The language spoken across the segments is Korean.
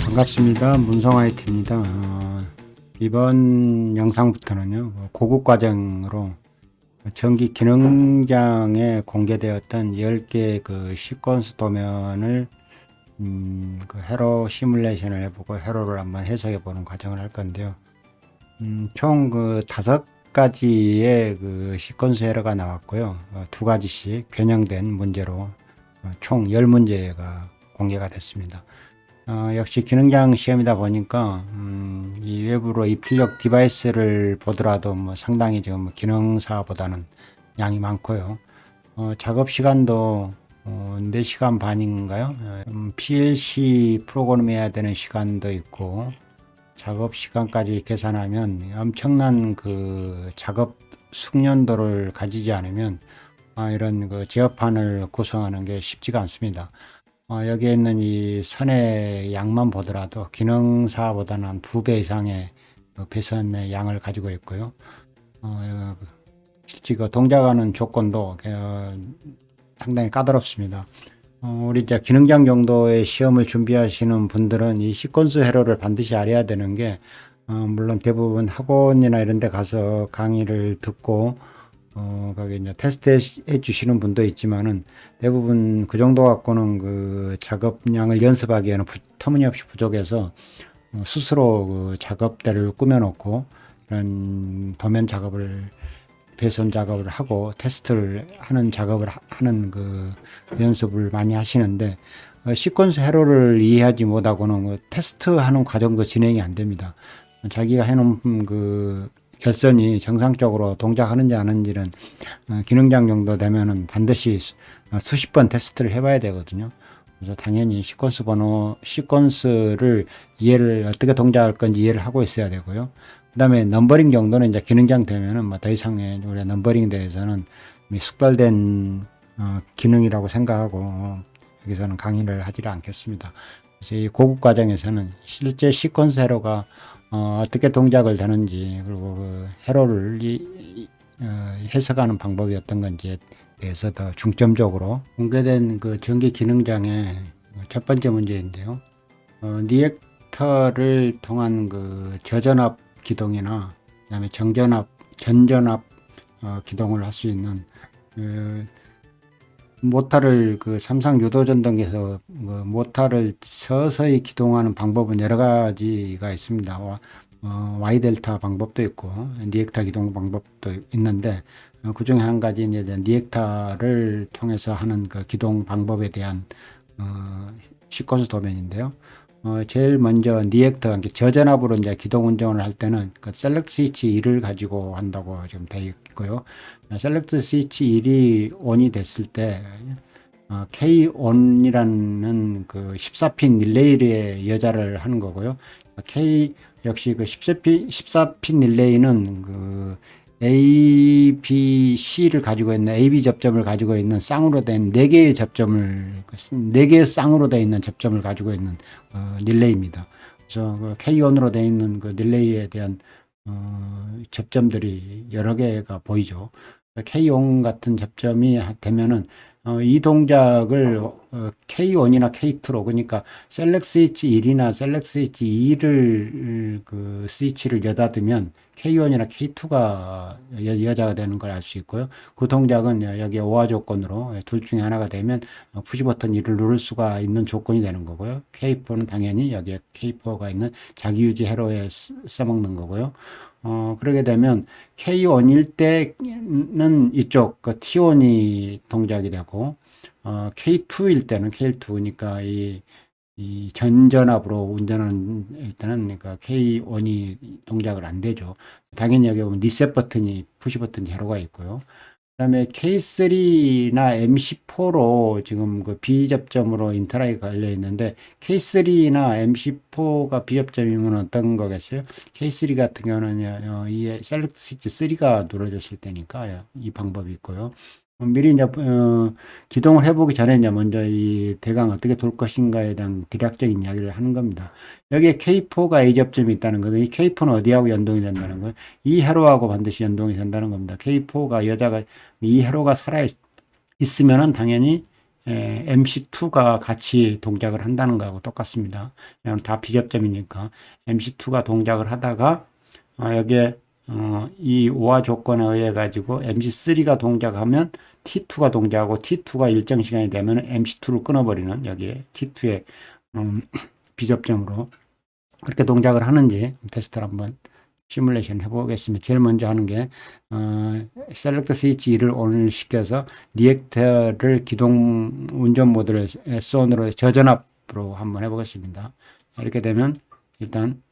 반갑습니다. 문성 IT입니다. 어, 이번 영상부터는요, 뭐 고급 과정으로 전기 기능장에 공개되었던 10개의 그 시퀀스 도면을 음, 그 회로 시뮬레이션을 해보고 회로를 한번 해석해 보는 과정을 할 건데요. 음, 총 그 다섯 가지의 그 시퀀스 회로가 나왔고요. 어, 두 가지씩 변형된 문제로 어, 총 10문제가 공개가 됐습니다. 어, 역시 기능장 시험이다 보니까 음, 이 외부로 입출력 디바이스를 보더라도 뭐 상당히 지금 뭐 기능사보다는 양이 많고요. 어, 작업 시간도 어, 4시간 반인가요? 음, PLC 프로그램 해야 되는 시간도 있고 작업 시간까지 계산하면 엄청난 그 작업 숙련도를 가지지 않으면 아, 이런 그 제어판을 구성하는 게 쉽지가 않습니다. 어, 여기에 있는 이 선의 양만 보더라도 기능사보다는 한두배 이상의 그 배선의 양을 가지고 있고요. 어, 실제 그 동작하는 조건도 어, 상당히 까다롭습니다. 어, 우리 이제 기능장 정도의 시험을 준비하시는 분들은 이 시퀀스 회로를 반드시 알아야 되는 게 어, 물론 대부분 학원이나 이런 데 가서 강의를 듣고 어, 거기 이제 테스트 해, 해 주시는 분도 있지만은 대부분 그 정도 갖고는 그 작업량을 연습하기에는 부, 터무니없이 부족해서 어, 스스로 그 작업대를 꾸며놓고 이런 도면 작업을 배선 작업을 하고 테스트를 하는 작업을 하- 하는 그 연습을 많이 하시는데 어, 시퀀스 회로를 이해하지 못하고는 그 테스트하는 과정도 진행이 안 됩니다. 자기가 해놓은 그 결선이 정상적으로 동작하는지 아닌지는 어, 기능장 정도 되면은 반드시 수- 어, 수십 번 테스트를 해봐야 되거든요. 그래서 당연히 시퀀스 번호, 시퀀스를 이해를 어떻게 동작할 건지 이해를 하고 있어야 되고요. 그다음에 넘버링 정도는 이제 기능장 되면은 뭐 더 이상의 우리 넘버링에 대해서는 숙달된 어, 기능이라고 생각하고 어, 여기서는 강의를 하지를 않겠습니다. 그래서 이 고급 과정에서는 실제 시퀀스 회로가 어, 어떻게 동작을 되는지 그리고 그 회로를 이, 이, 어, 해석하는 방법이 어떤 건지에 대해서 더 중점적으로 공개된 그 전기 기능장의 첫 번째 문제인데요. 어, 리액터를 통한 그 저전압 기동이나 그다음에 정전압, 전전압 어, 기동을 할 수 있는 그 모터를 그 삼상 유도 전동기에서 그 모터를 서서히 기동하는 방법은 여러 가지가 있습니다. 와- 어, Y 델타 방법도 있고 리액터 기동 방법도 있는데 어, 그 중에 한 가지 이제 리액터를 통해서 하는 그 기동 방법에 대한 어, 시퀀스 도면인데요. 어, 제일 먼저 리액터, 그러니까 저전압으로 이제 기동 운전을 할 때는 그 셀렉트 스위치 1을 가지고 한다고 지금 되어 있고요. 셀렉트 스위치 1이 온이 됐을 때 어, K1이라는 그 14핀 릴레이의 여자를 하는 거고요. K 역시 그 14핀, 14핀 릴레이는 그 A, B, C를 가지고 있는 AB 접점을 가지고 있는 쌍으로 된 네 개의 접점을 네 개의 쌍으로 되어 있는 접점을 가지고 있는 어, 릴레이입니다. 그래서 그 K1으로 되어 있는 그 릴레이에 대한 어, 접점들이 여러 개가 보이죠. K1 같은 접점이 되면은 어, 이 동작을 어, K1이나 K2로 그러니까 셀렉 스위치 1이나 셀렉 스위치 2를 그 스위치를 여닫으면 K1이나 K2가 여, 여자가 되는 걸 알 수 있고요. 그 동작은 여기 오화 조건으로 둘 중에 하나가 되면 어, 푸시 버튼 1을 누를 수가 있는 조건이 되는 거고요. K4는 당연히 여기에 K4가 있는 자기 유지 회로에 쓰- 써먹는 거고요. 어, 그러게 되면 K1일 때는 이쪽 그 T1이 동작이 되고 어, K2일 때는 K2니까 이, 이 전전압으로 운전하는 때는 그러니까 K1이 동작을 안 되죠. 당연히 여기 보면 리셋 버튼이 푸시 버튼 제로가 있고요. 그다음에 K3나 MC4로 지금 그 비접점으로 인터라이 걸려 있는데 K3나 MC4가 비접점이면 어떤 거겠어요? K3 같은 경우는 어, 이 셀렉트 스위치 3가 누러졌을 때니까 이 방법이 있고요. 어, 미리 이제 어, 기동을 해보기 전에 이제 먼저 이 대강 어떻게 돌 것인가에 대한 대략적인 이야기를 하는 겁니다. 여기에 K4가 A 접점이 있다는 거는 이 K4는 어디하고 연동이 된다는 거예요? 이 회로하고 반드시 연동이 된다는 겁니다. K4가 여자가 이 회로가 살아 있으면은 당연히 에, MC2가 같이 동작을 한다는 거하고 똑같습니다. 다 비접점이니까 MC2가 동작을 하다가 어, 여기에 어, 이 오화 조건에 의해 가지고 MC3가 동작하면 T2가 동작하고 T2가 일정 시간이 되면 MC2를 끊어버리는 여기에 T2의 음, 비접점으로 그렇게 동작을 하는지 테스트를 한번 시뮬레이션 해보겠습니다. 제일 먼저 하는 게 어, 셀렉트 스위치 2를 ON 시켜서 리액터를 기동 운전 모드를 S1으로 저전압으로 한번 해보겠습니다. 이렇게 되면 일단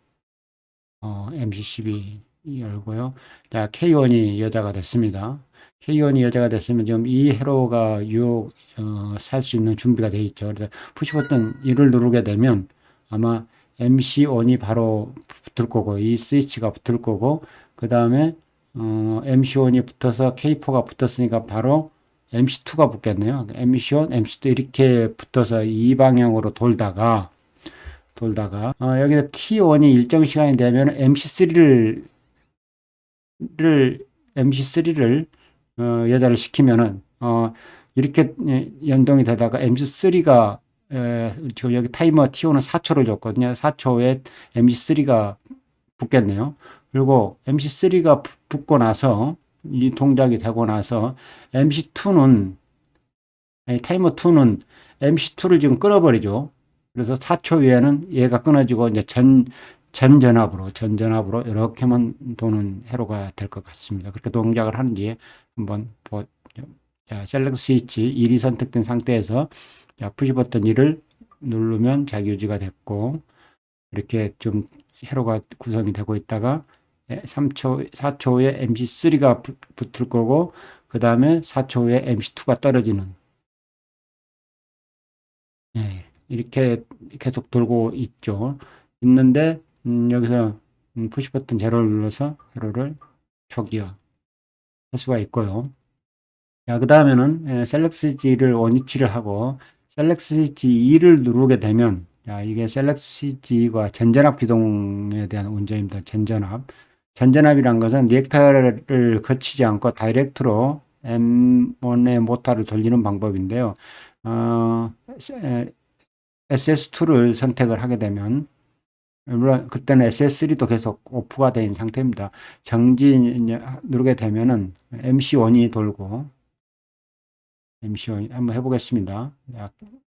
어, MC12 열고요. 자, K1이 여자가 됐습니다. K1이 여자가 됐으면 지금 이 회로가 유혹 어, 살 수 있는 준비가 되어 있죠. 그래서 푸시 버튼 1을 누르게 되면 아마 MC1이 바로 붙을 거고 이 스위치가 붙을 거고 그 다음에 어, MC1이 붙어서 K4가 붙었으니까 바로 MC2가 붙겠네요. MC1, MC2 이렇게 붙어서 이 방향으로 돌다가 돌다가 어, 여기서 T1이 일정 시간이 되면 MC3를 를 MC3를 어, 여자를 시키면은 어, 이렇게 예, 연동이 되다가 MC3가 에, 지금 여기 타이머 T5는 4초를 줬거든요. 4초에 MC3가 붙겠네요. 그리고 MC3가 붙고 나서 이 동작이 되고 나서 MC2는 아니 타이머 2는 MC2를 지금 끊어버리죠. 그래서 4초 후에는 얘가 끊어지고 이제 전 전전압으로 전전압으로 이렇게만 도는 회로가 될 것 같습니다. 그렇게 동작을 하는지 한번 보. 자, 셀렉트 스위치 1이 선택된 상태에서 자, 푸시 버튼 1을 누르면 자기 유지가 됐고 이렇게 좀 회로가 구성이 되고 있다가 3초, 4초 후에 MC3가 붙을 거고 그 다음에 4초 후에 MC2가 떨어지는 네, 이렇게 계속 돌고 있죠. 있는데 음, 여기서 음, 푸시 버튼 제로를 눌러서 회로를 초기화 할 수가 있고요. 자, 그 다음에는 셀렉트 스위치를 원위치를 하고 스위치 2를 누르게 되면 자, 이게 스위치가 전전압 기동에 대한 운전입니다. 전전압. 전전압이란 것은 리액터를 거치지 않고 다이렉트로 M1의 모터를 돌리는 방법인데요. 어, SS2를 선택을 하게 되면 물론 그때는 SS3도 계속 오프가 된 상태입니다. 정지 누르게 되면은 MC1이 돌고 MC1 한번 해보겠습니다.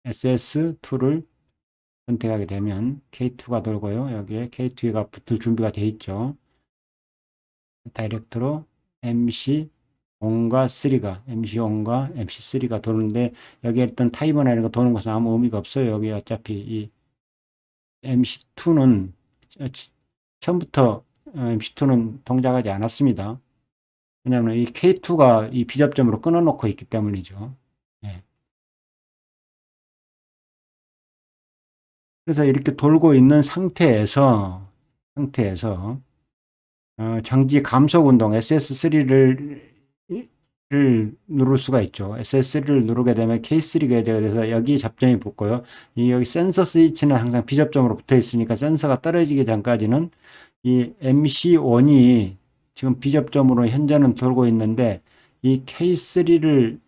SS2를 선택하게 되면 K2가 돌고요. 여기에 K2가 붙을 준비가 되어 있죠. 다이렉트로 MC 1과 3가 MC1과 MC3가 도는데 여기에 있던 타이머나 이런 거 도는 것은 아무 의미가 없어요. 여기 어차피 이 MC2는 처음부터 MC2는 동작하지 않았습니다. 왜냐하면 이 K2가 이 비접점으로 끊어놓고 있기 때문이죠. 네. 그래서 이렇게 돌고 있는 상태에서 상태에서 어, 정지 감속 운동 SS3를 를 누를 수가 있죠. SS3를 누르게 되면 K3가 돼서 여기 접점이 붙고요. 이 여기 센서 스위치는 항상 비접점으로 붙어 있으니까 센서가 떨어지기 전까지는 이 MC1이 지금 비접점으로 현재는 돌고 있는데 이 K3를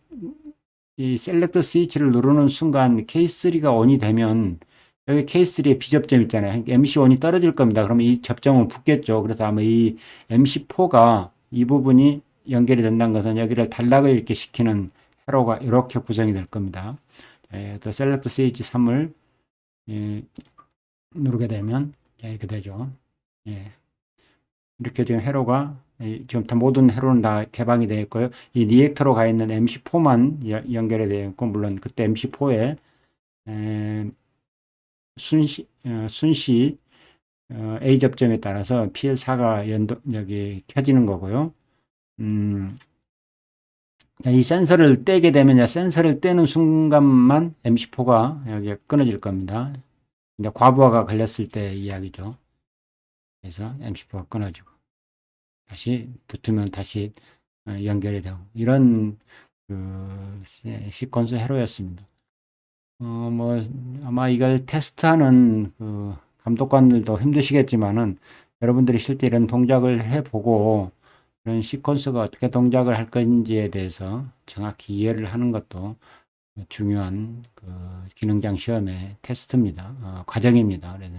이 셀렉트 스위치를 누르는 순간 K3가 ON이 되면 여기 K3의 비접점 있잖아요. MC1이 떨어질 겁니다. 그러면 이 접점은 붙겠죠. 그래서 아마 이 MC4가 이 부분이 연결이 된다는 것은 여기를 단락을 이렇게 시키는 회로가 이렇게 구성이 될 겁니다. 예, 또 셀렉트 CH 3을 예, 누르게 되면 예, 이렇게 되죠. 예. 이렇게 지금 회로가 예, 지금 다 모든 회로는 다 개방이 되어 있고요. 이 리액터로 가 있는 MC4만 연결이 되어 있고 물론 그때 MC4에 에, 순시 어, 순시 어, A 접점에 따라서 PL4가 연동 여기 켜지는 거고요. 음, 이 센서를 떼게 되면 센서를 떼는 순간만 MC4가 여기 끊어질 겁니다. 이제 과부하가 걸렸을 때 이야기죠. 그래서 MC4가 끊어지고 다시 붙으면 다시 어, 연결이 되고 이런 그 시퀀스 회로였습니다. 어, 뭐 아마 이걸 테스트하는 그 감독관들도 힘드시겠지만은 여러분들이 실제 이런 동작을 해보고 그런 시퀀스가 어떻게 동작을 할 건지에 대해서 정확히 이해를 하는 것도 중요한 그 기능장 시험의 테스트입니다. 어, 과정입니다. 그래서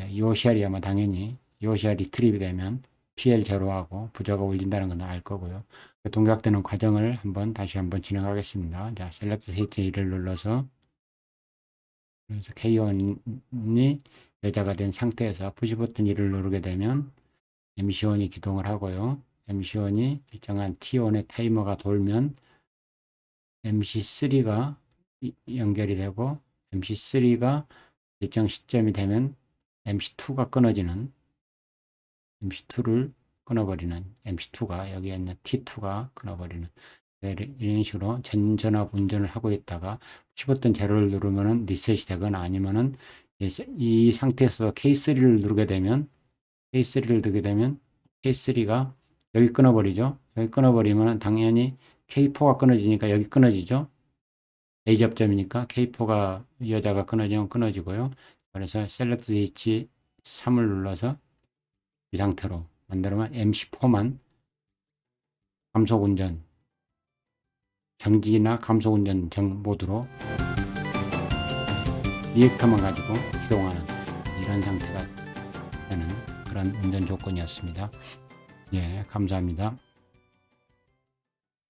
예, 이 OCR이 아마 당연히 이 OCR이 트립이 되면 PL 제로하고 부저가 올린다는 건 알 거고요. 그 동작되는 과정을 한번 다시 한번 진행하겠습니다. 자, 셀렉트 스위치 1을 눌러서 그래서 K1이 여자가 된 상태에서 푸시 버튼 1을 누르게 되면 MC1이 기동을 하고요. MC1이 일정한 T1의 타이머가 돌면 MC3가 연결이 되고 MC3가 일정 시점이 되면 MC2가 끊어지는 MC2를 끊어버리는 MC2가 여기에 있는 T2가 끊어버리는 네, 이런 식으로 전전압 운전을 하고 있다가 푸시버튼 제로를 누르면은 리셋이 되거나 아니면은 이, 이 상태에서 K3를 누르게 되면 K3를 누르게 되면 K3가 여기 끊어버리죠. 여기 끊어버리면은 당연히 K4가 끊어지니까 여기 끊어지죠. A 접점이니까 K4가 여자가 끊어지면 끊어지고요. 그래서 셀렉트 H 3을 눌러서 이 상태로 만들면 MC4만 감속 운전 정지나 감속 운전 정 모드로 리액터만 가지고 기동하는 이런 상태가 되는 그런 운전 조건이었습니다. 예, 감사합니다.